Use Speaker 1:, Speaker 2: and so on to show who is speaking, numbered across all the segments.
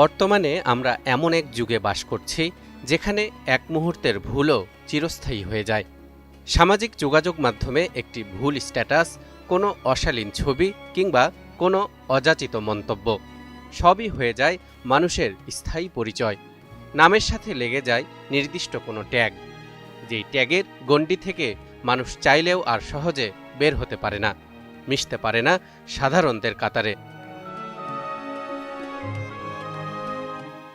Speaker 1: বর্তমানে আমরা এমন এক যুগে বাস করছি, যেখানে এক মুহূর্তের ভুলও চিরস্থায়ী হয়ে যায়। সামাজিক যোগাযোগ মাধ্যমে একটি ভুল স্ট্যাটাস, কোনো অশালীন ছবি কিংবা কোনো অযাচিত মন্তব্য, সবই হয়ে যায় মানুষের স্থায়ী পরিচয়। নামের সাথে লেগে যায় নির্দিষ্ট কোনো ট্যাগ। যেই ট্যাগের গণ্ডি থেকে মানুষ চাইলেও আর সহজে বের হতে পারে না, মিশতে পারে না সাধারণদের কাতারে।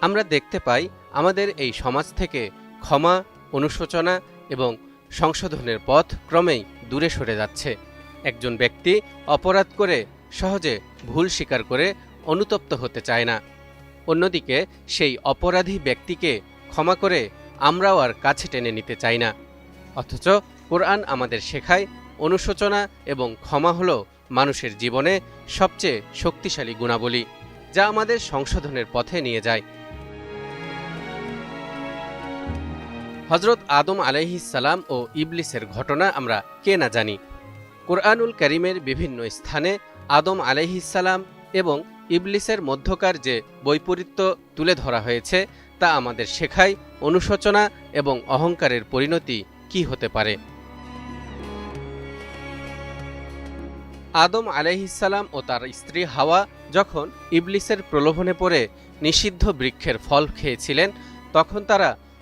Speaker 1: আমরা দেখতে পাই আমাদের এই সমাজ থেকে ক্ষমা, অনুশোচনা এবং সংশোধনের পথ ক্রমেই দূরে সরে যাচ্ছে। একজন ব্যক্তি অপরাধ করে সহজে ভুল স্বীকার করে অনুতপ্ত হতে চায় না। অন্যদিকে সেই অপরাধী ব্যক্তিকে ক্ষমা করে আমরাও আর কাছে টেনে নিতে চাই না। অথচ কোরআন আমাদের শেখায়, অনুশোচনা এবং ক্ষমা হল মানুষের জীবনে সবচেয়ে শক্তিশালী গুণাবলী, যা আমাদের সংশোধনের পথে নিয়ে যায়। হজরত আদম আলাইহিসালাম ও ইবলিসের ঘটনা আমরা কে না জানি। কোরআনুল করিমের বিভিন্ন স্থানে আদম আলাইহিসালাম এবং ইবলিসের মধ্যকার যে বৈপরীত্য তুলে ধরা হয়েছে, তা আমাদের শেখায় অনুশোচনা এবং অহংকারের পরিণতি কি হতে পারে। আদম আলাইহিসাল্লাম ও তার স্ত্রী হাওয়া যখন ইবলিসের প্রলোভনে পড়ে নিষিদ্ধ বৃক্ষের ফল খেয়েছিলেন, তখন তারা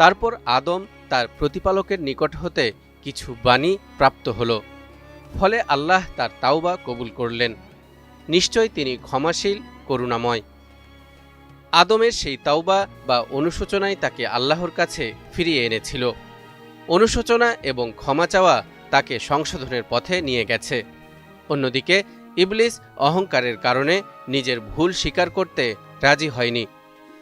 Speaker 1: তারপর আদম তার প্রতিপালকের নিকট হতে কিছু বাণী প্রাপ্ত হল। ফলে আল্লাহ তার তাওবা কবুল করলেন। নিশ্চয় তিনি ক্ষমাশীল, করুণাময়। আদমের সেই তাওবা বা অনুশোচনাই তাকে আল্লাহর কাছে ফিরিয়ে এনেছিল। অনুশোচনা এবং ক্ষমা চাওয়া তাকে সংশোধনের পথে নিয়ে গেছে। অন্যদিকে ইবলিস অহংকারের কারণে নিজের ভুল স্বীকার করতে রাজি হয়নি।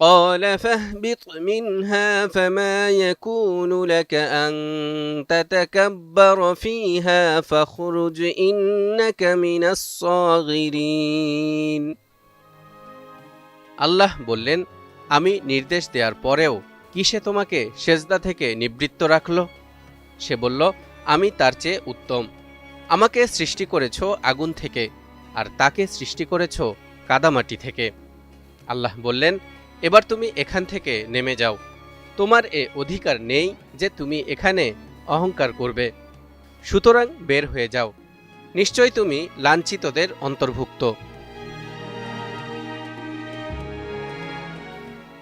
Speaker 1: قال فاهبط منها فما يكون لك أن تتكبر فيها فاخرج إنك من الصاغرين আল্লাহ বললেন আমি নির্দেশ দেওয়ার পরেও কিসে তোমাকে সেজদা থেকে নিবৃত্ত রাখল সে বলল আমি তার চেয়ে উত্তম আমাকে সৃষ্টি করেছ আগুন থেকে আর তাকে সৃষ্টি করেছ কাদামাটি থেকে আল্লাহ বললেন এবার তুমি এখান থেকে নেমে যাও। তোমার এ অধিকার নেই যে তুমি এখানে অহংকার করবে। সুতরাং বের হয়ে যাও। নিশ্চয় তুমি লাঞ্ছিতদের অন্তর্ভুক্ত।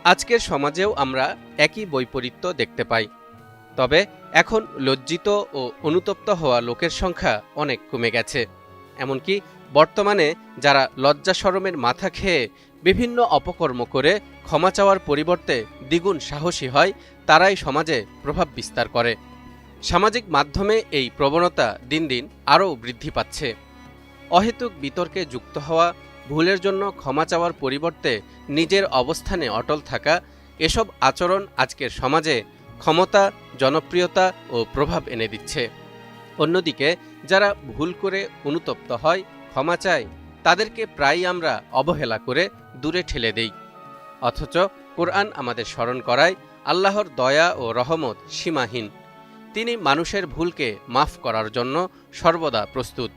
Speaker 1: আজকের সমাজেও আমরা একই বৈপরীত্য দেখতে পাই। তবে এখন লজ্জিত ও অনুতপ্ত হওয়া লোকের সংখ্যা অনেক কমে গেছে। এমনকি বর্তমানে যারা লজ্জা সরমের মাথা খেয়ে বিভিন্ন অপকর্ম করে ক্ষমা চাওয়ার পরিবর্তে দ্বিগুণ সাহসী হয়, তারাই সমাজে প্রভাব বিস্তার করে। সামাজিক মাধ্যমে এই প্রবণতা দিন দিন আরও বৃদ্ধি পাচ্ছে। অহেতুক বিতর্কে যুক্ত হওয়া, ভুলের জন্য ক্ষমা চাওয়ার পরিবর্তে নিজের অবস্থানে অটল থাকা, এসব আচরণ আজকের সমাজে ক্ষমতা, জনপ্রিয়তা ও প্রভাব এনে দিচ্ছে। অন্যদিকে, যারা ভুল করে অনুতপ্ত হয়, ক্ষমা চায়, তাদেরকে প্রায়ই আমরা অবহেলা করে দূরে ঠেলে দেই। অথচ কোরআন আমাদের স্মরণ করায় আল্লাহর দয়া ও রহমত সীমাহীন তিনি মানুষের ভুলকে মাফ করার জন্য সর্বদা প্রস্তুত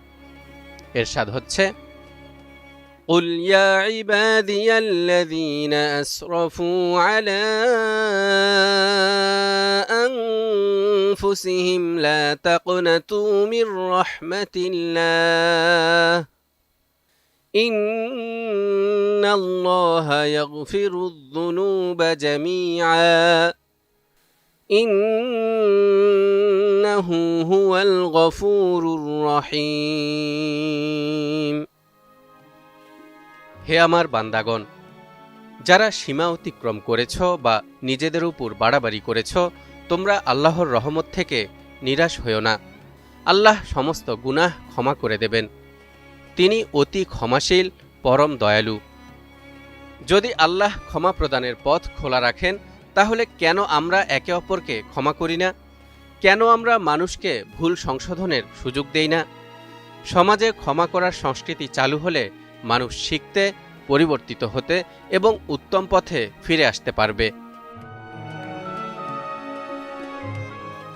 Speaker 1: এরশাদ হচ্ছে قل يا عبادي الذين أسرفوا على أنفسهم لا تقنطوا من رحمة الله إن الله يغفر الذنوب جميعا إنه إنه هو الغفور الرحيم হে আমার বান্দাগণ যারা সীমা অতিক্রম করেছ বা নিজেদের উপর বাড়াবাড়ি করেছ তোমরা আল্লাহর রহমত থেকে নিরাশ হও না আল্লাহ সমস্ত গুনাহ ক্ষমা করে দেবেন তিনি অতি ক্ষমাশীল, পরম দয়ালু। যদি আল্লাহ ক্ষমা প্রদানের পথ খোলা রাখেন, তাহলে কেন আমরা একে অপরকে ক্ষমা করি না? কেন আমরা মানুষকে ভুল সংশোধনের সুযোগ দেই না? সমাজে ক্ষমা করার সংস্কৃতি চালু হলে মানুষ শিখতে, পরিবর্তিত হতে এবং উত্তম পথে ফিরে আসতে পারবে।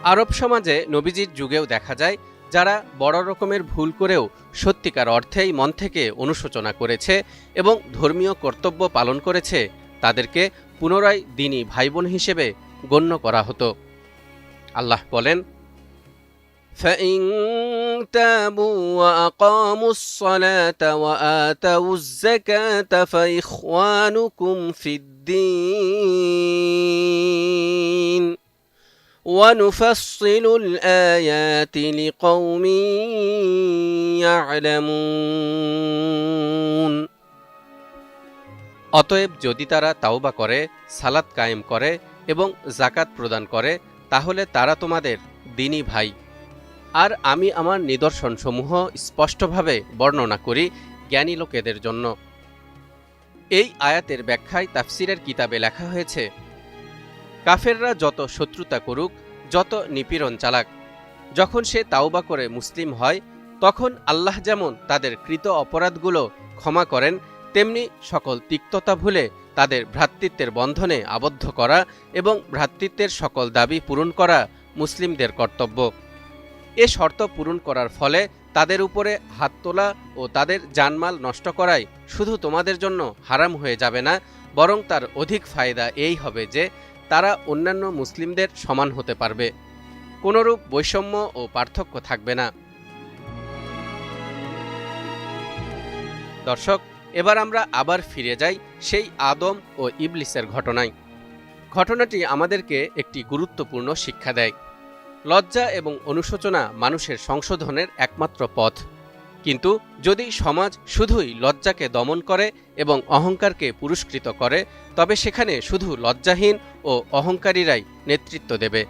Speaker 1: আরব সমাজে নবীজির যুগেও দেখা যায় যারা বড় রকমের ভুল করেও সত্যিকার অর্থেই মন থেকে অনুশোচনা করেছে এবং ধর্মীয় কর্তব্য পালন করেছে তাদেরকে পুনরায় দিনী ভাই বোন হিসেবে গণ্য করা হতো আল্লাহ বলেন فإن تابوا وأقاموا الصلاة وآتوا الزكاة فإخوانكم في الدين ونفصل الآيات لقوم يعلمون অতএব যদি তারা তাওবা করে সালাত কায়েম করে এবং জাকাত প্রদান করে তাহলে তারা তোমাদের দিনী ভাই আর আমি আমার নিদর্শনসমূহ স্পষ্টভাবে বর্ণনা করি জ্ঞানী লোকেদের জন্য এই আয়াতের ব্যাখ্যায় তাফসিরের কিতাবে লেখা হয়েছে কাফেররা যত শত্রুতা করুক, যত নিপীড়ন চালাক, যখন সে তাওবা করে মুসলিম হয়, তখন আল্লাহ যেমন তাদের কৃত অপরাধগুলো ক্ষমা করেন, তেমনি সকল তিক্ততা ভুলে তাদের ভ্রাতৃত্বের বন্ধনে আবদ্ধ করা এবং ভ্রাতৃত্বের সকল দাবি পূরণ করা মুসলিমদের কর্তব্য। এ শর্ত পূরণ করার ফলে তাদের উপরে হাত তোলা ও তাদের জানমাল নষ্ট করাই শুধু তোমাদের জন্য হারাম হয়ে যাবে না, বরং তার অধিক ফায়দা এই হবে যে তারা অন্যান্য মুসলিমদের সমান হতে পারবে। কোনরূপ বৈষম্য ও পার্থক্য থাকবে না। দর্শক, এবার আমরা আবার ফিরে যাই সেই আদম ও ইবলিসের ঘটনায়। ঘটনাটি আমাদেরকে একটি গুরুত্বপূর্ণ শিক্ষা দেয়। লজ্জা এবং অনুশোচনা মানুষের সংশোধনের একমাত্র পথ। কিন্তু যদি সমাজ শুধুই লজ্জাকে দমন করে এবং অহংকারকে পুরস্কৃত করে, তবে সেখানে শুধু লজ্জাহীন ও অহংকারীরাই নেতৃত্ব দেবে।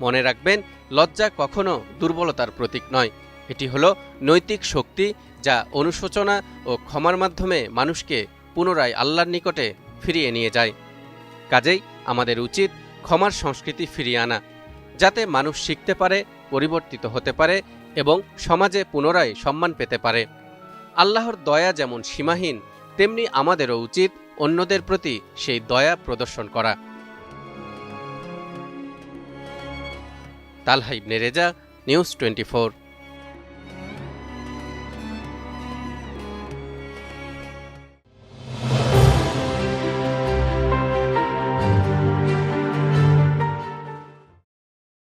Speaker 1: মনে রাখবেন, লজ্জা কখনো দুর্বলতার প্রতীক নয়। এটি হলো নৈতিক শক্তি যা অনুশোচনা ও ক্ষমার মাধ্যমে মানুষকে পুনরায় আল্লাহর নিকটে ফিরিয়ে নিয়ে যায়। কাজেই আমাদের উচিত ক্ষমার সংস্কৃতি ফিরিয়ে আনা, যাতে মানুষ শিখতে পারে পরিবর্তিত হতে পারে এবং সমাজে পুনরায় সম্মান পেতে পারে। আল্লাহর দয়া যেমন সীমাহীন, তেমনি আমাদেরও উচিত অন্যদের প্রতি সেই দয়া প্রদর্শন করা। তালহাইব নেরেজা নিউজ টোয়েন্টি